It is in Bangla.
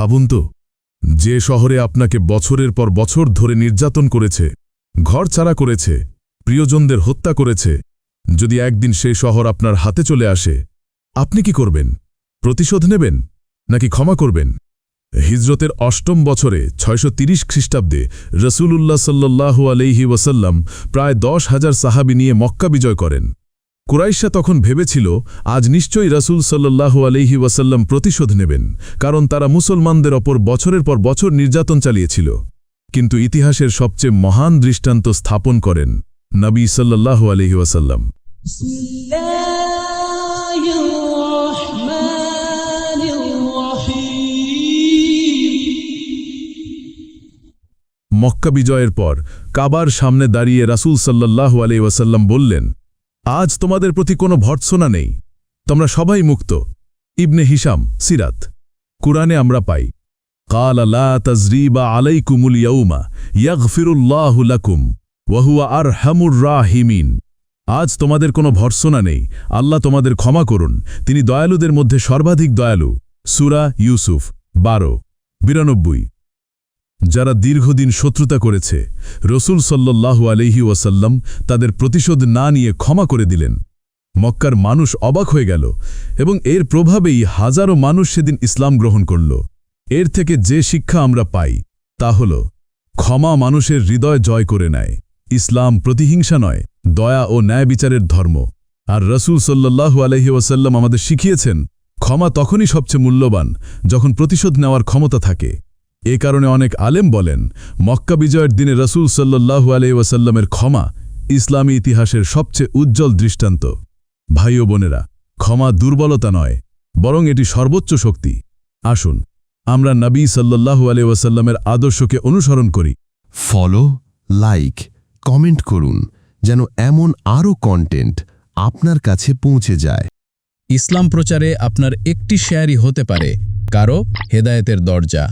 ভাবুন তো, যে শহরে আপনাকে বছরের পর বছর ধরে নির্যাতন করেছে, ঘর ছাড়া করেছে, প্রিয়জনদের হত্যা করেছে, যদি একদিন সেই শহর আপনার হাতে চলে আসে, আপনি কি করবেন? প্রতিশোধ নেবেন? নাকি ক্ষমা করবেন? হিজরতের অষ্টম বছরে ছয়শো তিরিশ খ্রিস্টাব্দে রসুলুল্লাহ সাল্লাহু আলহি ওয়াসাল্লাম প্রায় দশ হাজার সাহাবি নিয়ে মক্কা বিজয় করেন। কুরাইশা তখন ভেবেছিল, আজ নিশ্চয়ই রাসুল সাল্লাহ আলহি ওয়াসাল্লাম প্রতিশোধ নেবেন, কারণ তারা মুসলমানদের ওপর বছরের পর বছর নির্যাতন চালিয়েছিল। কিন্তু ইতিহাসের সবচেয়ে মহান দৃষ্টান্ত স্থাপন করেন নবী সাল্লাহ আলহি ওয়াসাল্লাম। মক্কা বিজয়ের পর কাবার সামনে দাঁড়িয়ে রাসুল সাল্লাহ আলি ওয়াসাল্লাম বললেন আজ তোমাদের প্রতি কোনো ভর্ৎসনা নেই তোমরা সবাই মুক্ত ইবনে হিসাম সিরাত কুরআনে আমরা পাই قال لا تزريب عليكم اليوم يغفر الله لكم وهو أرحم الراحمين আজ তোমাদের কোনো ভর্সনা নেই আল্লাহ তোমাদের ক্ষমা করুন তিনি দয়ালুদের মধ্যে সর্বাধিক দয়ালু সুরা ইউসুফ বারো বিরানব্বই যারা দীর্ঘদিন শত্রুতা করেছে, রসুল সাল্লাল্লাহু আলহি ওয়াসাল্লাম তাদের প্রতিশোধ না নিয়ে ক্ষমা করে দিলেন। মক্কার মানুষ অবাক হয়ে গেল এবং এর প্রভাবেই হাজারো মানুষ সেদিন ইসলাম গ্রহণ করল। এর থেকে যে শিক্ষা আমরা পাই, তা হল, ক্ষমা মানুষের হৃদয় জয় করে নেয়। ইসলাম প্রতিহিংসা নয়, দয়া ও ন্যায় বিচারের ধর্ম। আর রসুল সাল্লাল্লাহু আলহি ওয়াসাল্লাম আমাদের শিখিয়েছেন, ক্ষমা তখনই সবচেয়ে মূল্যবান যখন প্রতিশোধ নেওয়ার ক্ষমতা থাকে। এ কারণে অনেক আলেম বলেন মক্কা বিজয়ের দিনে রসুল সাল্লাহু আলহি ওয়াসাল্লামের ক্ষমা ইসলামী ইতিহাসের সবচেয়ে উজ্জ্বল দৃষ্টান্ত। ভাই ও বোনেরা ক্ষমা দুর্বলতা নয় বরং এটি সর্বোচ্চ শক্তি। আসুন আমরা নবী সাল্লাহু আলহি ওয়াসাল্লামের আদর্শকে অনুসরণ করি। ফলো লাইক কমেন্ট করুন যেন এমন আরও কন্টেন্ট আপনার কাছে পৌঁছে যায়। ইসলাম প্রচারে আপনার একটি শেয়ারই হতে পারে কারও হেদায়েতের দরজা।